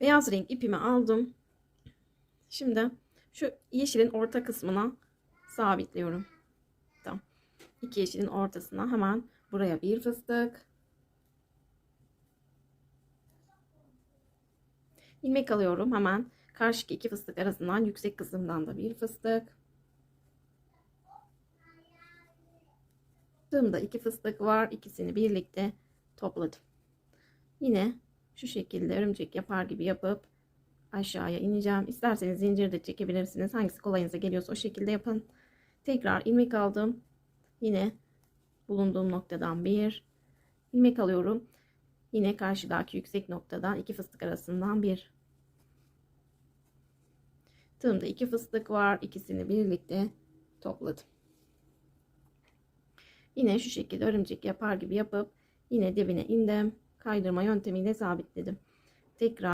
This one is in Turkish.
Beyaz renk ipimi aldım. Şimdi şu yeşilin orta kısmına sabitliyorum. Tamam. İki yeşilin ortasına hemen buraya bir fıstık. ilmek alıyorum hemen karşıki iki fıstık arasından yüksek kısımdan da bir fıstık. Tığımda iki fıstık var. ikisini birlikte topladım. Yine şu şekilde örümcek yapar gibi yapıp aşağıya ineceğim. İsterseniz zincir de çekebilirsiniz. Hangisi kolayınıza geliyorsa o şekilde yapın. Tekrar ilmek aldım. Yine bulunduğum noktadan bir ilmek alıyorum. Yine karşıdaki yüksek noktadan iki fıstık arasından bir. Tığımda iki fıstık var. İkisini birlikte topladım. Yine şu şekilde örümcek yapar gibi yapıp yine dibine indim. Kaydırma yöntemiyle sabitledim. Tekrar